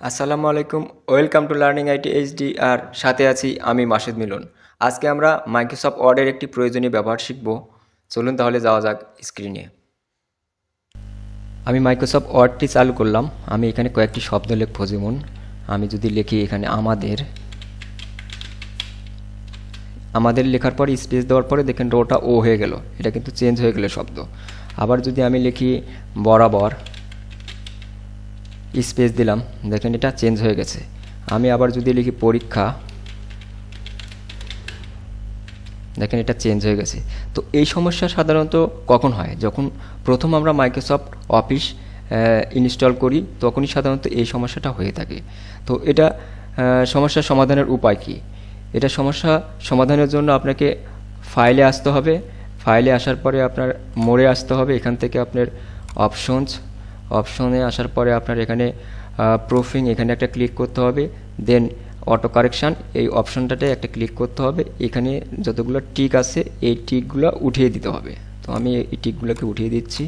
আসসালামু আলাইকুম, welcome to learning IT HD আর সাথে আছি আমি মাসুদ মিলন। আজকে আমরা মাইক্রোসফট ওয়ার্ডের একটি প্রয়োজনীয় ব্যবহার শিখব। চলুন তাহলে যাওয়া যাক স্ক্রিনে। আমি মাইক্রোসফট ওয়ার্ডটি চালু করলাম। আমি এখানে কয়েকটি শব্দ লিখব, যেমন, আমি যদি লিখি এখানে আমাদের। আমাদের লেখার পর স্পেস দেওয়ার পরে দেখেন রোটা ও হয়ে গেল। এটা কিন্তু চেঞ্জ হয়ে গেল শব্দ। আবার যদি আমি লিখি বরাবর স্পেস দিলাম? দেখেন এটা চেঞ্জ হয়ে গেছে। আমি আবার যদি লিখি পরীক্ষা, দেখেন এটা চেঞ্জ হয়ে গেছে। তো এই সমস্যা সাধারণত কখন হয়? যখন প্রথম আমরা মাইক্রোসফট অফিস ইনস্টল করি, তখনই সাধারণত এই সমস্যাটা হয়ে থাকে। তো এটা সমস্যা সমাধানের উপায় কী? এটা সমস্যা সমাধানের জন্য আপনাকে ফাইলে আসতে হবে। ফাইলে আসার পরে আপনার মোড়ে আসতে হবে। এখান থেকে আপনার অপশনস অপশনে আসার পরে আপনার এখানে প্রুফিং এখানে একটা ক্লিক করতে হবে দেন অটো কারেকশান এই অপশনটাতে একটা ক্লিক করতে হবে, এখানে যতগুলো টিক আছে এই টিকগুলো উঠিয়ে দিতে হবে। তো আমি এই টিকগুলোকে উঠিয়ে দিচ্ছি।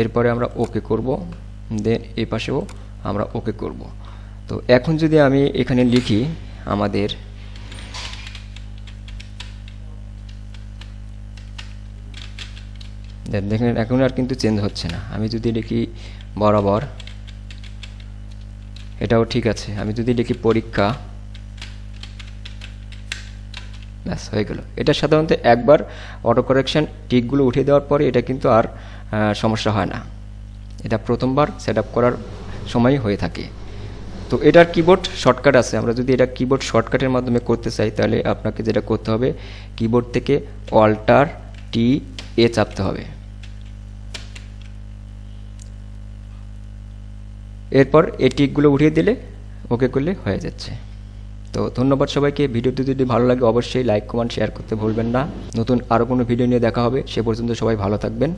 এরপরে আমরা ওকে করব দেন এই পাশেও আমরা ওকে করব। তো এখন যদি আমি এখানে লিখি আমাদের দেখেন, এখন আর কিন্তু চেঞ্জ হচ্ছে না। আমি যদি লিখি বরাবর, এটাও ঠিক আছে। আমি যদি লিখি পরীক্ষা, ব্যাস, হয়ে গেল। এটা সাধারণত একবার অটো কারেকশান টিকগুলো উঠিয়ে দেওয়ার পরে এটা কিন্তু আর সমস্যা হয় না। এটা প্রথমবার সেট করার সময় হয়ে থাকে। তো এটার কিবোর্ড শর্টকাট আছে। আমরা যদি এটা কিবোর্ড শর্টকাটের মাধ্যমে করতে চাই, তাহলে আপনাকে যেটা করতে হবে কিবোর্ড থেকে অল্টার টি এ চাপতে হবে। এরপর এ টিকগুলো উঠিয়ে দিলে ওকে করলে হয়ে যাচ্ছে। তো ধন্যবাদ সবাইকে। ভিডিওটি যদি ভালো লাগে, অবশ্যই লাইক, কমেন্ট, শেয়ার করতে ভুলবেন না। নতুন আরও কোনো ভিডিও নিয়ে দেখা হবে। সে পর্যন্ত সবাই ভালো থাকবেন।